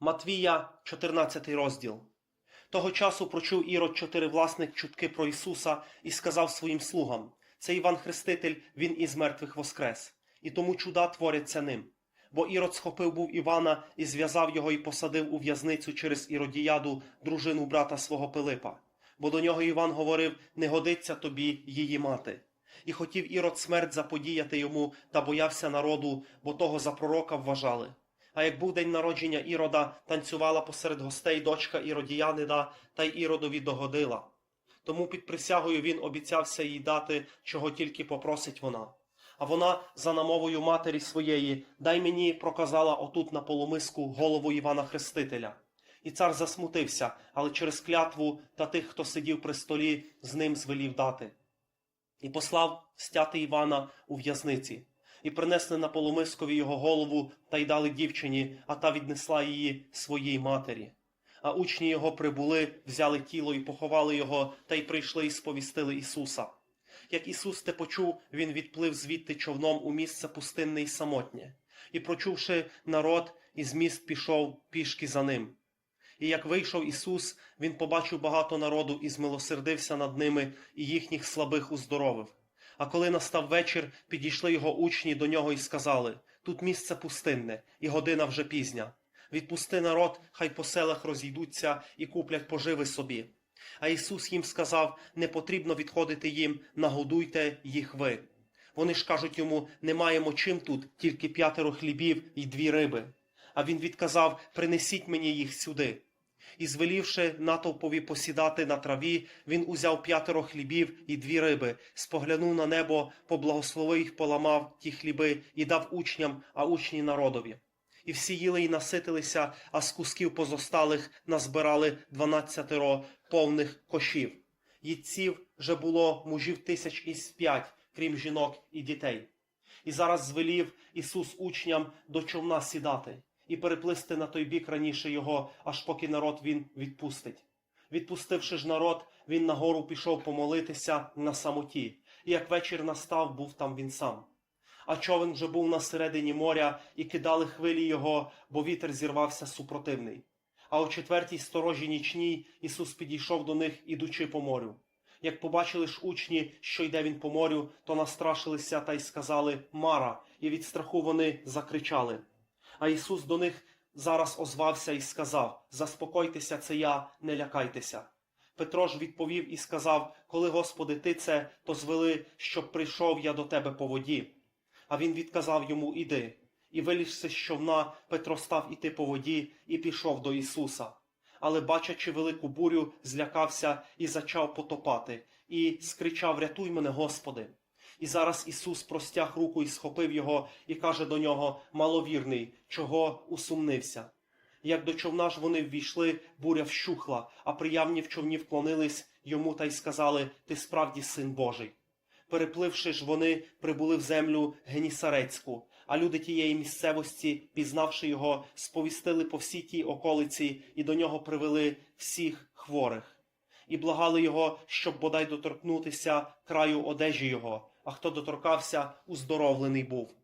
Матвія, 14 розділ. Того часу прочув Ірод чотиривласник чутки про Ісуса і сказав своїм слугам: Це Іван Хреститель, він із мертвих воскрес, і тому чуда творяться ним. Бо Ірод схопив був Івана і зв'язав його і посадив у в'язницю через Іродіяду, дружину брата свого Пилипа. Бо до нього Іван говорив: Не годиться тобі її мати. І хотів Ірод смерть заподіяти йому та боявся народу, бо того за пророка вважали. А як був день народження Ірода, танцювала посеред гостей дочка Іродіянида, та й Іродові догодила. Тому під присягою він обіцявся їй дати, чого тільки попросить вона. А вона за намовою матері своєї дай мені проказала отут на полумиску голову Івана Хрестителя. І цар засмутився, але через клятву та тих, хто сидів при столі, з ним звелів дати. І послав стяти Івана у в'язниці, і принесли на полумискові його голову та й дали дівчині, а та віднесла її своїй матері. А учні його прибули, взяли тіло і поховали його, та й прийшли і сповістили Ісуса. Як Ісус те почув, він відплив звідти човном у місце пустинне й самотнє, і, прочувши народ, із міст пішов пішки за ним. І як вийшов Ісус, він побачив багато народу і змилосердився над ними, і їхніх слабих уздоровив. А коли настав вечір, підійшли його учні до нього і сказали: Тут місце пустинне, і година вже пізня. Відпусти народ, хай по селах розійдуться і куплять поживи собі. А Ісус їм сказав: Не потрібно відходити їм, нагодуйте їх ви. Вони ж кажуть йому: не маємо чим тут, тільки п'ятеро хлібів і дві риби. А він відказав: Принесіть мені їх сюди. І звелівши натовпові посідати на траві, він узяв п'ятеро хлібів і дві риби, споглянув на небо, поблагословив їх, поламав ті хліби і дав учням, а учні народові. І всі їли і наситилися, а з кусків позосталих назбирали дванадцятеро повних кошів. Їдців же було мужів тисяч із п'ять, крім жінок і дітей. І зараз звелів Ісус учням до човна сідати і переплисти на той бік раніше його, аж поки народ він відпустить. Відпустивши ж народ, він нагору пішов помолитися на самоті, і як вечір настав, був там він сам. А човен вже був на середині моря, і кидали хвилі його, бо вітер зірвався супротивний. А о четвертій сторожі нічній Ісус підійшов до них, ідучи по морю. Як побачили ж учні, що йде він по морю, то настрашилися та й сказали Мара, і від страху вони закричали. А Ісус до них зараз озвався і сказав: Заспокойтеся, це я, не лякайтеся. Петро ж відповів і сказав: Коли, Господи, ти це, то звели, щоб прийшов я до тебе по воді. А він відказав йому: Іди. І вилізши з човна, Петро став іти по воді і пішов до Ісуса. Але, бачачи велику бурю, злякався і зачав потопати, і скричав: Рятуй мене, Господи. І зараз Ісус простяг руку і схопив його, і каже до нього: Маловірний, чого усумнився. Як до човна ж вони ввійшли, буря вщухла, а приявні в човні вклонились йому та й сказали: Ти справді син Божий. Перепливши ж вони, прибули в землю Генісарецьку, а люди тієї місцевості, пізнавши його, сповістили по всій тій околиці і до нього привели всіх хворих. І благали його, щоб бодай доторкнутися краю одежі його, а хто доторкався, уздоровлений був.